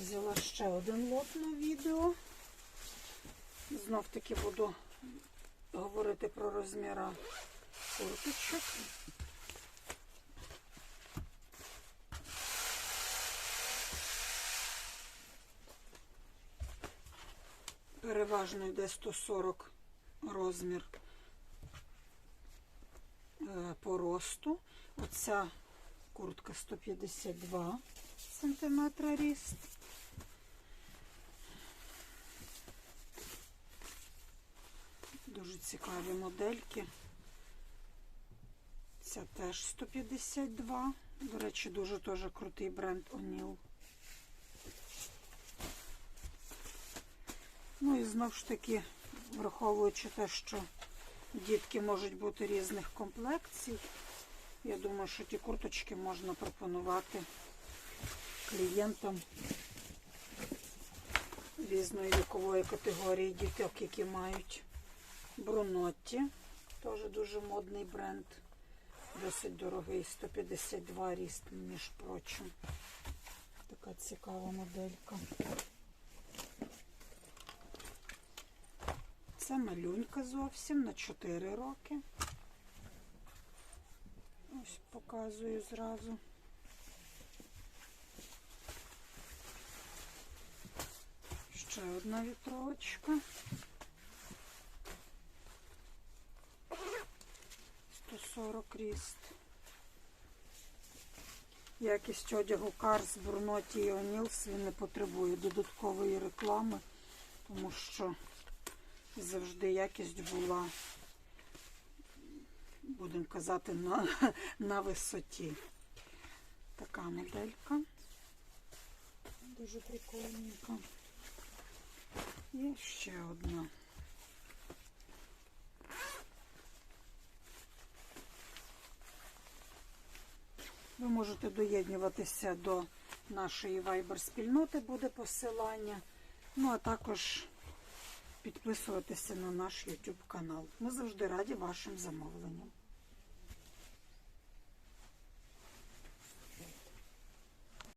Взяла ще один лот на відео. Знов таки буду говорити про розміри курточок. Переважно йде 140 розмір е, по росту. Оця куртка 152 сантиметра ріст. Дуже цікаві модельки. Ця теж 152. До речі, дуже теж крутий бренд O'Neill. Ну і знову ж таки, враховуючи те, що дітки можуть бути різних комплекцій, я думаю, що ті курточки можна пропонувати клієнтам різної вікової категорії діток, які мають Брунотті. Теж дуже модний бренд. Досить дорогий, 152 ріст, між прочим. Така цікава моделька. Це малюнька зовсім на 4 роки. Ось показую зразу. Ще одна вітровочка. 140 ріст. Якість одягу Карс, Бурноті і Онілс він не потребує додаткової реклами, тому що завжди якість була, будемо казати, на, на висоті. Така моделька. Дуже прикольненька. І ще одна. Ви можете доєднуватися до нашої Viber-спільноти, буде посилання. Ну, а також підписуватися на наш YouTube канал. Ми завжди раді вашим замовленням.